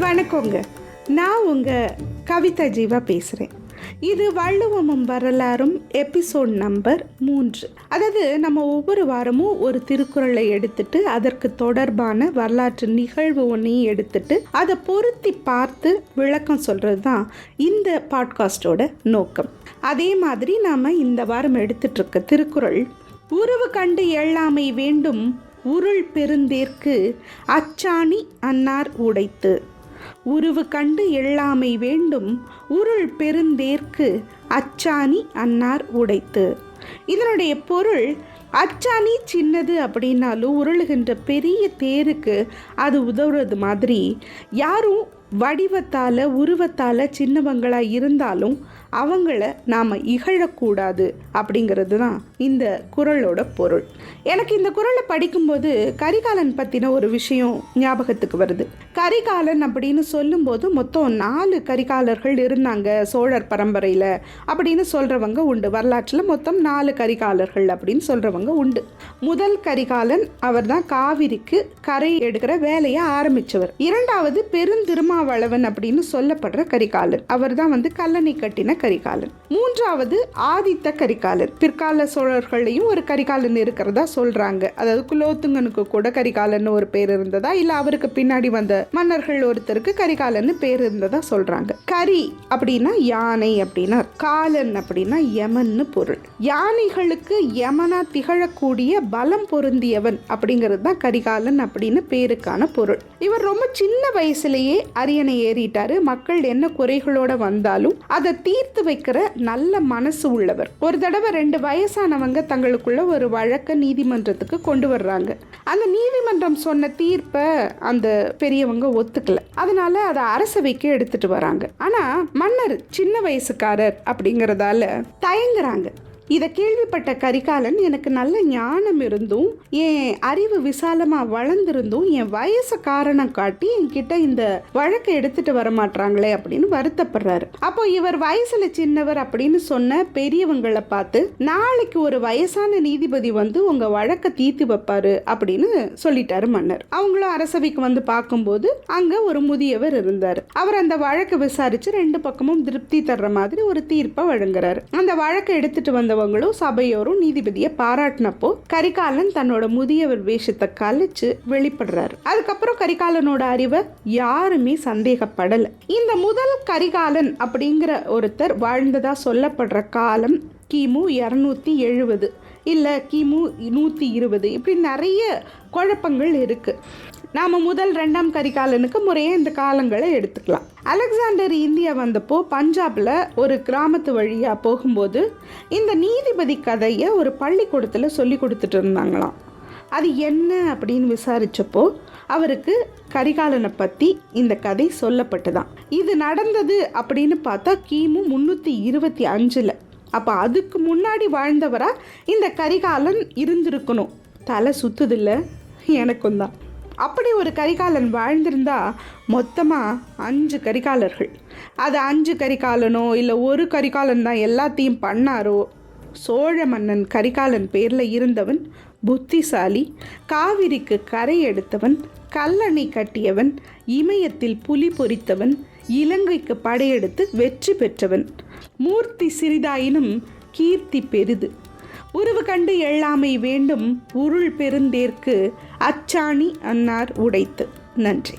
வணக்கங்க. நான் உங்கள் கவிதா ஜீவா பேசுகிறேன் இது வள்ளுவமும் வரலாறும் எபிசோட் நம்பர் மூன்று. அதாவது நம்ம ஒவ்வொரு வாரமும் ஒரு திருக்குறளை எடுத்துட்டு அதற்கு தொடர்பான வரலாற்று நிகழ்வு ஒன்றையும் எடுத்துட்டு அதை பொருத்தி பார்த்து விளக்கம் சொல்கிறது தான் இந்த பாட்காஸ்டோட நோக்கம். அதே மாதிரி நாம் இந்த வாரம் எடுத்துட்டுருக்க திருக்குறள் உருவு கண்டு எழாமை வேண்டும் உருள் பெருந்தேற்கு அச்சாணி அன்னார் உடைத்து. உருவு கண்டு எல்லாமை வேண்டும் உருள் பெருந்தேர்க்கு அச்சாணி அன்னார் உடைத்து. இதனுடைய பொருள் அச்சாணி சின்னது அப்படின்னாலும் உருளுகின்ற பெரிய தேருக்கு அது உதவுறது மாதிரி. யாரும் வடிவத்தால் உருவத்தால் சின்னவங்களாக இருந்தாலும் அவங்கள நாம் இகழக்கூடாது அப்படிங்கிறது தான் இந்த குரலோட பொருள். எனக்கு இந்த குரலை படிக்கும்போது கரிகாலன் பற்றின ஒரு விஷயம் ஞாபகத்துக்கு வருது. கரிகாலன் அப்படின்னு சொல்லும்போது மொத்தம் நாலு கரிகாலர்கள் இருந்தாங்க சோழர் பரம்பரையில் அப்படின்னு சொல்கிறவங்க உண்டு. வரலாற்றில் மொத்தம் நாலு கரிகாலர்கள் அப்படின்னு சொல்கிறவங்க உண்டு. முதல் கரிகாலன் அவர் தான் காவிரிக்கு கரை எடுக்கிற வேலையை ஆரம்பித்தவர் இரண்டாவது வளவன் அப்படின்னு சொல்லப்படுற கரிகாலன். அவர் தான் வந்து கல்லணை கட்டின கரிகாலன். மூன்றாவது ஆதித்த கரிகாலன். பிற்கால சோழர்களையும் ஒரு கரிகாலன் இருக்கிறதா சொல்றாங்க. அதாவது குலோத்துங்கனுக்கு கூட கரிகாலன் ஒரு பேர் இருந்ததா? இல்ல அவருக்கு பின்னாடி வந்த மன்னர்கள் ஒருத்தருக்கு கரிகாலன் பேர் இருந்ததா சொல்றாங்க. கரி அப்படின்னா யானை அப்படின்னா காலன் அப்படின்னா யமன்னு பொருள். யானைகளுக்கு யமனா திகழக்கூடிய பலம் பொருந்தியவன் அப்படிங்கிறது தான் கரிகாலன் அப்படின்னு பேருக்கான பொருள். இவர் ரொம்ப சின்ன வயசுலயே அரியணை ஏறிட்டாரு. மக்கள் என்ன குறைகளோட வந்தாலும் அதை தீர்த்து வைக்கிற நல்ல மனசு உள்ளவர். ஒரு தடவை ரெண்டு வயசானவங்க தங்களுக்குள்ள ஒரு வழக்க நீதிமன்றத்துக்கு கொண்டு வர்றாங்க. அந்த நீதிமன்றம் சொன்ன தீர்ப்பை அந்த பெரியவங்க ஒத்துக்கல. அதனால அதை அரசவைக்கு எடுத்துட்டு வராங்க. ஆனா மன்னர் சின்ன வயசுக்காரர் அப்படிங்கறதால தயங்குறாங்க. இதை கேள்விப்பட்ட கரிகாலன் எனக்கு நல்ல ஞானம் இருந்தும் என் அறிவு விசாலமா வளர்ந்திருந்தும் என் வயசை காரணம் காட்டி என்கிட்ட இந்த வழக்கை எடுத்துட்டு வர மாட்டாங்களே அப்படின்னு வருத்தப்படுறாரு. அப்போ இவர் வயசுல சின்னவர் அப்படின்னு சொன்ன பெரியவங்களை பார்த்து நாளைக்கு ஒரு வயசான நீதிபதி வந்து உங்க வழக்கை தீர்த்து வைப்பாரு அப்படின்னு சொல்லிட்டாரு மன்னர். அவங்களும் அரசவைக்கு வந்து பார்க்கும்போது அங்க ஒரு முதியவர் இருந்தார். அவர் அந்த வழக்கை விசாரிச்சு ரெண்டு பக்கமும் திருப்தி தர்ற மாதிரி ஒரு தீர்ப்பை வழங்குறாரு. அந்த வழக்கை எடுத்துட்டு வந்தவங்களும் சபையோரும் நீதிபதியை பாராட்டினப்போ கரிகாலன் தன்னோட முதியவர் வேஷத்தை கழிச்சு வெளிப்படுறாரு. அதுக்கப்புறம் கரிகாலனோட அறிவை யாருமே சந்தேகப்படல. இந்த முதல் கரிகாலன் அப்படிங்கிற ஒருத்தர் வாழ்ந்ததா சொல்லப்படுற காலம் கிமு இரநூத்தி எழுபது இல்லை கிமு நூற்றி இருபது இப்படி நிறைய குழப்பங்கள் இருக்குது நாம் முதல் ரெண்டாம் கரிகாலனுக்கு முறையே இந்த காலங்களை எடுத்துக்கலாம். அலெக்சாண்டர் இந்தியா வந்தப்போ பஞ்சாபில் ஒரு கிராமத்து வழியாக போகும்போது இந்த நீதிபதி கதையை ஒரு பள்ளிக்கூடத்தில் சொல்லி கொடுத்துட்டு இருந்தாங்களாம். அது என்ன அப்படின்னு விசாரித்தப்போ அவருக்கு கரிகாலனை பற்றி இந்த கதை சொல்லப்பட்டுதான் இது நடந்தது அப்படின்னு பார்த்தா கிமு முந்நூற்றி இருபத்தி அஞ்சில். அப்போ அதுக்கு முன்னாடி வாழ்ந்தவராக இந்த கரிகாலன் இருந்திருக்கணும். தலை சுத்துதில்ல? எனக்கும் தான். அப்படி ஒரு கரிகாலன் வாழ்ந்திருந்தா மொத்தமாக அஞ்சு கரிகாலர்கள். அது அஞ்சு கரிகாலனோ இல்லை ஒரு கரிகாலன் தான் எல்லாத்தையும் பண்ணாரோ? சோழ மன்னன் கரிகாலன் பேரில் இருந்தவன் புத்திசாலி காவிரிக்கு கரை எடுத்தவன் கல்லணை கட்டியவன் இமயத்தில் புலி பொறித்தவன் இலங்கைக்கு படையெடுத்து வெற்றி பெற்றவன். மூர்த்தி சிறிதாயினும் கீர்த்தி பெரிது. உருவு கண்டு எல்லாமை வேண்டும் உருள் பெருந்தேற்கு அச்சாணி அன்னார் உடைத்து. நன்றி.